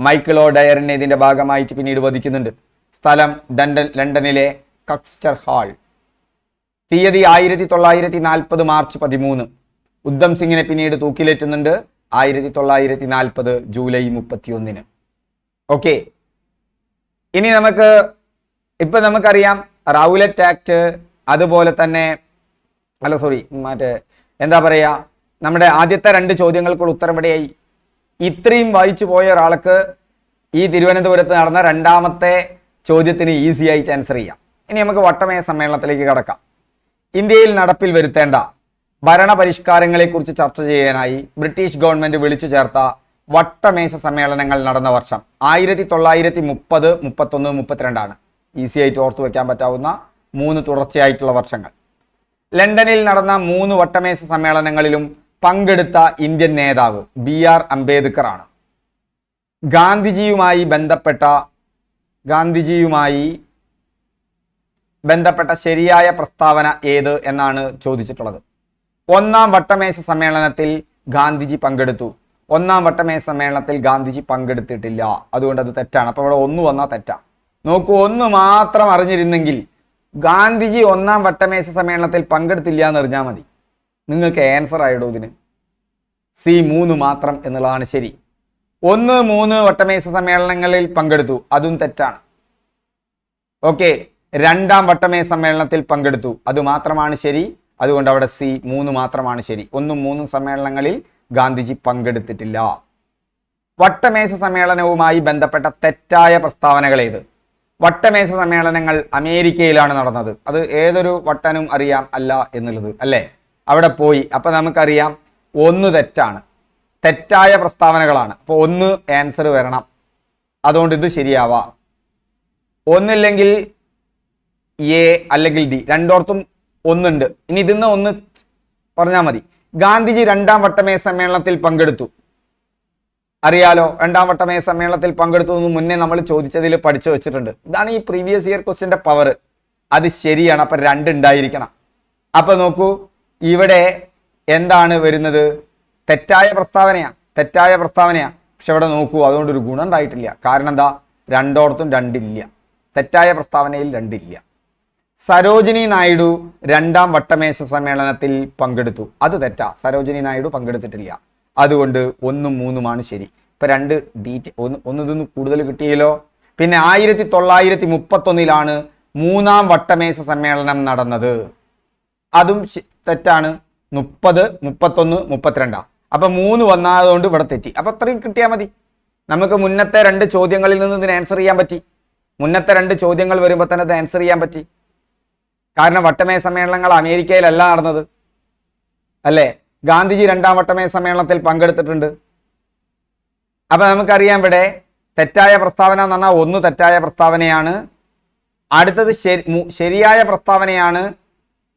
മൈക്കിൾ ഓഡയറിനെ ഇതിന്റെ ഭാഗമായിട്ട് പിന്നീട് വധിക്കുന്നുണ്ട്. സ്ഥലം ലണ്ടൻ ലണ്ടനിലെ കക്സ്റ്റർ ഹാൾ. തീയതി ആയിരത്തി തൊള്ളായിരത്തി നാൽപ്പത് മാർച്ച് പതിമൂന്ന്. ഉദ്ധം സിംഗിനെ പിന്നീട് തൂക്കിലേറ്റുന്നുണ്ട്. ആയിരത്തി തൊള്ളായിരത്തി നാൽപ്പത് ജൂലൈ മുപ്പത്തിയൊന്നിന്. ഓക്കെ ഇനി നമുക്ക് ഇപ്പൊ നമുക്കറിയാം റൗലറ്റ് ആക്ട് അതുപോലെ തന്നെ അല്ല സോറി മറ്റേ എന്താ പറയാ നമ്മുടെ ആദ്യത്തെ രണ്ട് ചോദ്യങ്ങൾക്കുള്ള ഉത്തരം ഇവിടെയായി ഇത്രയും വായിച്ചു പോയ ഒരാൾക്ക് ഈ തിരുവനന്തപുരത്ത് നടന്ന രണ്ടാമത്തെ ചോദ്യത്തിന് ഈസി ആയിട്ട് ആൻസർ ചെയ്യാം. ഇനി നമുക്ക് വട്ടമയ സമ്മേളനത്തിലേക്ക് കടക്കാം. ഇന്ത്യയിൽ നടപ്പിൽ വരുത്തേണ്ട ഭരണപരിഷ്കാരങ്ങളെക്കുറിച്ച് ചർച്ച ചെയ്യാനായി ബ്രിട്ടീഷ് ഗവൺമെന്റ് വിളിച്ചു ചേർത്ത വട്ടമേശ സമ്മേളനങ്ങൾ നടന്ന വർഷം. ആയിരത്തി തൊള്ളായിരത്തി മുപ്പത് മുപ്പത്തൊന്ന് മുപ്പത്തിരണ്ടാണ് ഈസി ആയിട്ട് ഓർത്തു വയ്ക്കാൻ പറ്റാവുന്ന മൂന്ന് തുടർച്ചയായിട്ടുള്ള വർഷങ്ങൾ. ലണ്ടനിൽ നടന്ന മൂന്ന് വട്ടമേശ സമ്മേളനങ്ങളിലും പങ്കെടുത്ത ഇന്ത്യൻ നേതാവ് ബി ആർ അംബേദ്കർ ആണ് ഗാന്ധിജിയുമായി ബന്ധപ്പെട്ട ഗാന്ധിജിയുമായി ബന്ധപ്പെട്ട ശരിയായ പ്രസ്താവന ഏത് എന്നാണ് ചോദിച്ചിട്ടുള്ളത്. ഒന്നാം വട്ടമേശ സമ്മേളനത്തിൽ ഗാന്ധിജി പങ്കെടുത്തു. ഒന്നാം വട്ടമേശ സമ്മേളനത്തിൽ ഗാന്ധിജി പങ്കെടുത്തിട്ടില്ല. അതുകൊണ്ട് അത് തെറ്റാണ്. അപ്പോൾ ഇവിടെ ഒന്ന് വന്നാൽ തെറ്റാ. നോക്കൂ ഒന്ന് മാത്രം അറിഞ്ഞിരുന്നെങ്കിൽ ഗാന്ധിജി ഒന്നാം വട്ടമേശ സമ്മേളനത്തിൽ പങ്കെടുത്തില്ല എന്ന് അറിഞ്ഞാൽ മതി. നിങ്ങൾക്ക് ആൻസർ ആയിടോ ഇതിന്? സി മൂന്ന് മാത്രം എന്നുള്ളതാണ് ശരി. ഒന്ന് മൂന്ന് വട്ടമേശ സമ്മേളനങ്ങളിൽ പങ്കെടുത്തു. അതും തെറ്റാണ്. ഓക്കെ രണ്ടാം വട്ടമേ സമ്മേളനത്തിൽ പങ്കെടുത്തു. അത് മാത്രമാണ് ശരി. അതുകൊണ്ട് അവിടെ സി മൂന്ന് മാത്രമാണ് ശരി. ഒന്നും മൂന്നും സമ്മേളനങ്ങളിൽ ഗാന്ധിജി പങ്കെടുത്തിട്ടില്ല. വട്ടമേശ സമ്മേളനവുമായി ബന്ധപ്പെട്ട തെറ്റായ പ്രസ്താവനകൾ ഏത്? വട്ടമേശ സമ്മേളനങ്ങൾ അമേരിക്കയിലാണ് നടന്നത്. അത് ഏതൊരു വട്ടനും അറിയാം അല്ല എന്നുള്ളത് അല്ലേ? അവിടെ പോയി. അപ്പൊ നമുക്കറിയാം ഒന്ന് തെറ്റാണ്. തെറ്റായ പ്രസ്താവനകളാണ്. അപ്പോൾ ഒന്ന് ആൻസർ വരണം. അതുകൊണ്ട് ഇത് ശരിയാവാം. ഒന്നില്ലെങ്കിൽ എ അല്ലെങ്കിൽ ഡി രണ്ടോർത്തും ഒന്നുണ്ട്. ഇനി ഇതിന്ന് ഒന്ന് പറഞ്ഞാൽ മതി. ഗാന്ധിജി രണ്ടാം വട്ടമേ സമ്മേളനത്തിൽ പങ്കെടുത്തു. അറിയാലോ രണ്ടാം വട്ടമേ സമ്മേളനത്തിൽ പങ്കെടുത്തു എന്ന് മുന്നേ നമ്മൾ ചോദിച്ചതിൽ പഠിച്ചു വെച്ചിട്ടുണ്ട്. ഇതാണ് ഈ പ്രീവിയസ് ഇയർ ക്വസ്റ്റിന്റെ പവർ അത് ശരിയാണ് അപ്പൊ രണ്ട് ഉണ്ടായിരിക്കണം. അപ്പൊ നോക്കൂ ഇവിടെ എന്താണ് വരുന്നത്? തെറ്റായ പ്രസ്താവനയാ തെറ്റായ പ്രസ്താവനയാ. പക്ഷെ ഇവിടെ നോക്കൂ അതുകൊണ്ട് ഒരു ഗുണം ഉണ്ടായിട്ടില്ല. കാരണം എന്താ? രണ്ടോടത്തും രണ്ടില്ല. തെറ്റായ പ്രസ്താവനയിൽ രണ്ടില്ല. സരോജിനി നായിഡു രണ്ടാം വട്ടമേശ സമ്മേളനത്തിൽ പങ്കെടുത്തു. അത് തെറ്റാ. സരോജിനി നായിഡു പങ്കെടുത്തിട്ടില്ല. അതുകൊണ്ട് ഒന്നും മൂന്നുമാണ് ശരി. ഇപ്പൊ രണ്ട് ഡീറ്റെയിൽ ഒന്ന് ഒന്നിതൊന്നും കൂടുതൽ കിട്ടിയല്ലോ. പിന്നെ ആയിരത്തി തൊള്ളായിരത്തി മുപ്പത്തൊന്നിലാണ് മൂന്നാം വട്ടമേശ സമ്മേളനം നടന്നത്. അതും തെറ്റാണ്. മുപ്പത് മുപ്പത്തൊന്ന് മുപ്പത്തിരണ്ടാ. അപ്പൊ മൂന്ന് വന്നതുകൊണ്ട് ഇവിടെ തെറ്റി. അപ്പൊ അത്രയും കിട്ടിയാൽ മതി. നമുക്ക് മുന്നത്തെ രണ്ട് ചോദ്യങ്ങളിൽ നിന്ന് ഇതിന് ആൻസർ ചെയ്യാൻ പറ്റി. മുന്നത്തെ രണ്ട് ചോദ്യങ്ങൾ വരുമ്പോൾ തന്നെ ഇത് ആൻസർ ചെയ്യാൻ പറ്റി. കാരണം വട്ടമേ സമ്മേളനങ്ങൾ അമേരിക്കയിലല്ല നടന്നത്. അല്ലേ? ഗാന്ധിജി രണ്ടാം വട്ടമേ സമ്മേളനത്തിൽ പങ്കെടുത്തിട്ടുണ്ട്. അപ്പം നമുക്കറിയാം ഇവിടെ തെറ്റായ പ്രസ്താവന എന്ന് പറഞ്ഞാൽ ഒന്ന് തെറ്റായ പ്രസ്താവനയാണ്. അടുത്തത് ശരി ശരിയായ പ്രസ്താവനയാണ്.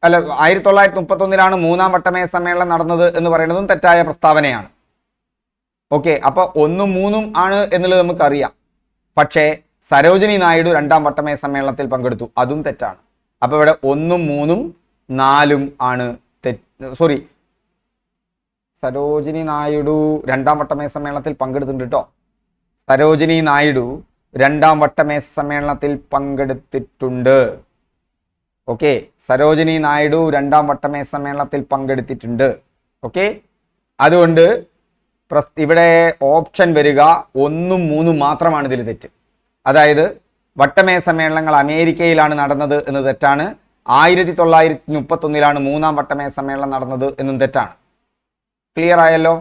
അല്ല ആയിരത്തി തൊള്ളായിരത്തി മുപ്പത്തൊന്നിലാണ് മൂന്നാം വട്ടമേ സമ്മേളനം നടന്നത് എന്ന് പറയുന്നതും തെറ്റായ പ്രസ്താവനയാണ്. ഓക്കെ അപ്പോൾ ഒന്നും മൂന്നും ആണ് എന്നുള്ളത് നമുക്കറിയാം. പക്ഷേ സരോജിനി നായിഡു രണ്ടാം വട്ടമേ സമ്മേളനത്തിൽ പങ്കെടുത്തു. അതും തെറ്റാണ്. അപ്പൊ ഇവിടെ ഒന്നും മൂന്നും നാലും ആണ് സോറി സരോജിനി നായിഡു രണ്ടാം വട്ടമേ സമ്മേളനത്തിൽ പങ്കെടുത്തിട്ടുണ്ട് കേട്ടോ സരോജിനി നായിഡു രണ്ടാം വട്ടമേ സമ്മേളനത്തിൽ പങ്കെടുത്തിട്ടുണ്ട്. ഓക്കെ സരോജിനി നായിഡു രണ്ടാം വട്ടമേ സമ്മേളനത്തിൽ പങ്കെടുത്തിട്ടുണ്ട്. ഓക്കെ അതുകൊണ്ട് പ്രസ് ഇവിടെ ഓപ്ഷൻ വരിക. ഒന്നും മൂന്നും മാത്രമാണ് ഇതിൽ തെറ്റ്. അതായത് വട്ടമേ സമ്മേളനങ്ങൾ അമേരിക്കയിലാണ് നടന്നത് എന്ന് തെറ്റാണ്. ആയിരത്തി തൊള്ളായിരത്തി മുപ്പത്തൊന്നിലാണ് മൂന്നാം വട്ടമേ സമ്മേളനം നടന്നത് എന്നും തെറ്റാണ്. ക്ലിയർ ആയല്ലോ?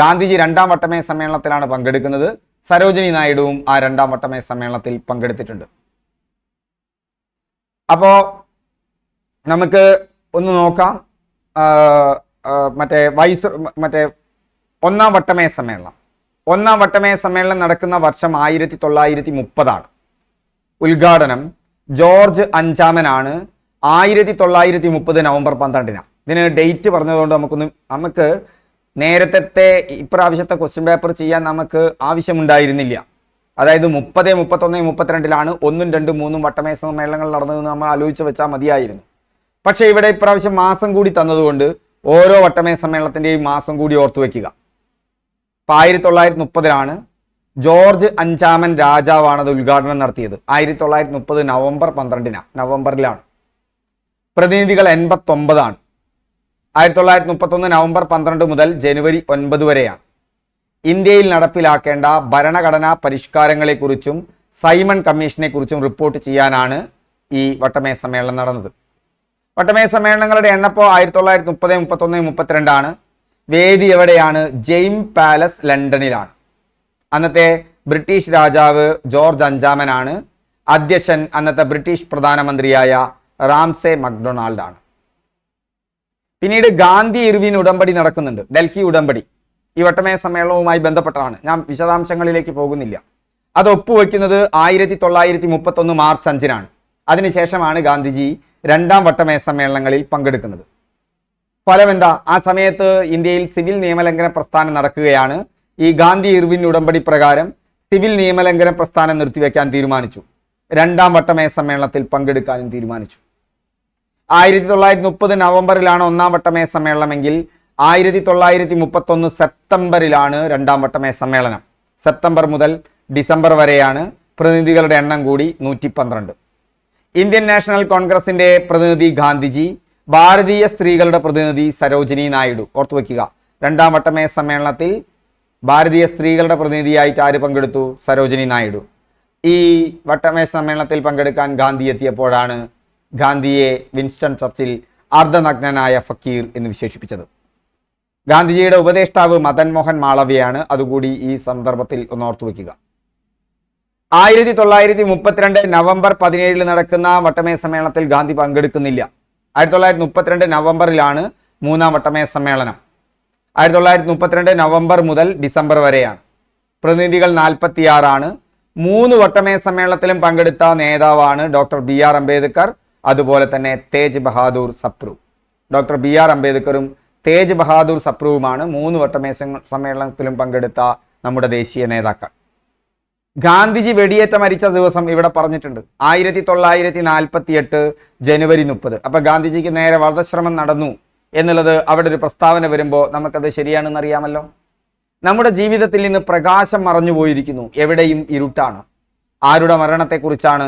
ഗാന്ധിജി രണ്ടാം വട്ടമേ സമ്മേളനത്തിലാണ് പങ്കെടുക്കുന്നത്. സരോജിനി നായിഡുവും ആ രണ്ടാം വട്ടമേ സമ്മേളനത്തിൽ പങ്കെടുത്തിട്ടുണ്ട്. അപ്പോ നമുക്ക് ഒന്ന് നോക്കാം. മറ്റേ വൈസ് മറ്റേ ഒന്നാം വട്ടമേ സമ്മേളനം. ഒന്നാം വട്ടമേ സമ്മേളനം നടക്കുന്ന വർഷം ആയിരത്തി തൊള്ളായിരത്തി മുപ്പതാണ് ഉദ്ഘാടനം ജോർജ് അഞ്ചാമനാണ് ആയിരത്തി തൊള്ളായിരത്തി മുപ്പത് നവംബർ പന്ത്രണ്ടിനാണ് ഇതിന് ഡേറ്റ് പറഞ്ഞതുകൊണ്ട് നമുക്കൊന്ന് നമുക്ക് നേരത്തെ ഇപ്രാവശ്യത്തെ ക്വസ്റ്റ്യൻ പേപ്പർ ചെയ്യാൻ നമുക്ക് ആവശ്യമുണ്ടായിരുന്നില്ല. അതായത് മുപ്പത് മുപ്പത്തൊന്ന് മുപ്പത്തിരണ്ടിലാണ് ഒന്നും രണ്ടും മൂന്നും വട്ടമേ സമ്മേളനങ്ങൾ നടന്നതെന്ന് നമ്മൾ ആലോചിച്ച് വെച്ചാൽ മതിയായിരുന്നു. പക്ഷേ ഇവിടെ ഇപ്രാവശ്യം മാസം കൂടി തന്നതുകൊണ്ട് ഓരോ വട്ടമേ സമ്മേളനത്തിന്റെയും മാസം കൂടി ഓർത്തു വെക്കുക ഇപ്പം ആയിരത്തി തൊള്ളായിരത്തി മുപ്പതിലാണ് ജോർജ് അഞ്ചാമൻ രാജാവാണ് അത് ഉദ്ഘാടനം നടത്തിയത്. ആയിരത്തി തൊള്ളായിരത്തി മുപ്പത് നവംബർ പന്ത്രണ്ടിനാണ് നവംബറിലാണ്. പ്രതിനിധികൾ എൺപത്തൊമ്പതാണ്. ആയിരത്തി തൊള്ളായിരത്തി മുപ്പത്തൊന്ന് നവംബർ പന്ത്രണ്ട് മുതൽ ജനുവരി ഒൻപത് വരെയാണ്. ഇന്ത്യയിൽ നടപ്പിലാക്കേണ്ട ഭരണഘടനാ പരിഷ്കാരങ്ങളെക്കുറിച്ചും സൈമൺ കമ്മീഷനെക്കുറിച്ചും റിപ്പോർട്ട് ചെയ്യാനാണ് ഈ വട്ടമേ സമ്മേളനം നടന്നത്. വട്ടമേ സമ്മേളനങ്ങളുടെ എണ്ണപ്പോ ആയിരത്തി തൊള്ളായിരത്തി മുപ്പത് മുപ്പത്തൊന്ന് മുപ്പത്തിരണ്ടാണ്. വേദി എവിടെയാണ്? ജെയിം പാലസ് ലണ്ടനിലാണ്. അന്നത്തെ ബ്രിട്ടീഷ് രാജാവ് ജോർജ് അഞ്ചാമനാണ്. അധ്യക്ഷൻ അന്നത്തെ ബ്രിട്ടീഷ് പ്രധാനമന്ത്രിയായ റാംസെ മക്ഡൊണാൾഡ് ആണ് പിന്നീട് ഗാന്ധി ഇർവിൻ ഉടമ്പടി നടക്കുന്നുണ്ട്. ഡൽഹി ഉടമ്പടി. ഈ വട്ടമേ സമ്മേളനവുമായി ബന്ധപ്പെട്ടാണ് ഞാൻ വിശദാംശങ്ങളിലേക്ക് പോകുന്നില്ല. അത് ഒപ്പുവെക്കുന്നത് ആയിരത്തി തൊള്ളായിരത്തി മുപ്പത്തൊന്ന് മാർച്ച് അഞ്ചിനാണ്. അതിനുശേഷമാണ് ഗാന്ധിജി രണ്ടാം വട്ടമേ സമ്മേളനങ്ങളിൽ പങ്കെടുക്കുന്നത്. ഫലമെന്താ? ആ സമയത്ത് ഇന്ത്യയിൽ സിവിൽ നിയമലംഘന പ്രസ്ഥാനം നടക്കുകയാണ്. ഈ ഗാന്ധി ഇർവിൻ ഉടമ്പടി പ്രകാരം സിവിൽ നിയമലംഘന പ്രസ്ഥാനം നിർത്തിവെക്കാൻ തീരുമാനിച്ചു. രണ്ടാം വട്ടമേ സമ്മേളനത്തിൽ പങ്കെടുക്കാനും തീരുമാനിച്ചു. ആയിരത്തി തൊള്ളായിരത്തി മുപ്പത് നവംബറിലാണ് ഒന്നാം വട്ടമേ സമ്മേളനമെങ്കിൽ ആയിരത്തി തൊള്ളായിരത്തി മുപ്പത്തൊന്ന് സെപ്റ്റംബറിലാണ് രണ്ടാം വട്ടമേ സമ്മേളനം. സെപ്റ്റംബർ മുതൽ ഡിസംബർ വരെയാണ് പ്രതിനിധികളുടെ എണ്ണം കൂടി നൂറ്റി പന്ത്രണ്ട് ഇന്ത്യൻ നാഷണൽ കോൺഗ്രസിന്റെ പ്രതിനിധി ഗാന്ധിജി ഭാരതീയ സ്ത്രീകളുടെ പ്രതിനിധി സരോജിനി നായിഡു. ഓർത്തു വയ്ക്കുക രണ്ടാം വട്ടമേ സമ്മേളനത്തിൽ ഭാരതീയ സ്ത്രീകളുടെ പ്രതിനിധിയായിട്ട് ആര് പങ്കെടുത്തു? സരോജിനി നായിഡു. ഈ വട്ടമേ സമ്മേളനത്തിൽ പങ്കെടുക്കാൻ ഗാന്ധി എത്തിയപ്പോഴാണ് ഗാന്ധിയെ വിൻസ്റ്റൺ ചർച്ചിൽ അർദ്ധനഗ്നനായ ഫക്കീർ എന്ന് വിശേഷിപ്പിച്ചത്. ഗാന്ധിജിയുടെ ഉപദേഷ്ടാവ് മദൻ മോഹൻ മാളവ്യയാണ് അതുകൂടി ഈ സന്ദർഭത്തിൽ ഒന്ന് ഓർത്തു വയ്ക്കുക ആയിരത്തി തൊള്ളായിരത്തി മുപ്പത്തിരണ്ട് നവംബർ പതിനേഴിൽ നടക്കുന്ന വട്ടമേ സമ്മേളനത്തിൽ ഗാന്ധി പങ്കെടുക്കുന്നില്ല. ആയിരത്തി തൊള്ളായിരത്തി മുപ്പത്തിരണ്ട് നവംബറിലാണ് മൂന്നാം വട്ടമേ സമ്മേളനം. ആയിരത്തി തൊള്ളായിരത്തി മുപ്പത്തിരണ്ട് നവംബർ മുതൽ ഡിസംബർ വരെയാണ്. പ്രതിനിധികൾ നാൽപ്പത്തിയാറാണ്. മൂന്ന് വട്ടമേ സമ്മേളനത്തിലും പങ്കെടുത്ത നേതാവാണ് ഡോക്ടർ ബി ആർ അംബേദ്കർ അതുപോലെ തന്നെ Tej Bahadur Sapru. Doctor B R അംബേദ്കറും Tej Bahadur സപ്രുവുമാണ് മൂന്ന് വട്ടമേ സമ്മേളനത്തിലും പങ്കെടുത്ത നമ്മുടെ ദേശീയ നേതാക്കൾ. ഗാന്ധിജി വെടിയേറ്റ മരിച്ച ദിവസം ഇവിടെ പറഞ്ഞിട്ടുണ്ട്. ആയിരത്തി തൊള്ളായിരത്തി നാൽപ്പത്തി എട്ട് ജനുവരി മുപ്പത്. അപ്പൊ ഗാന്ധിജിക്ക് നേരെ വധശ്രമം നടന്നു. എന്നുള്ളത് അവിടെ ഒരു പ്രസ്താവന വരുമ്പോൾ നമുക്കത് ശരിയാണെന്ന് അറിയാമല്ലോ നമ്മുടെ ജീവിതത്തിൽ നിന്ന് പ്രകാശം മറഞ്ഞു പോയിരിക്കുന്നു എവിടെയും ഇരുട്ടാണ്. ആരുടെ മരണത്തെക്കുറിച്ചാണ്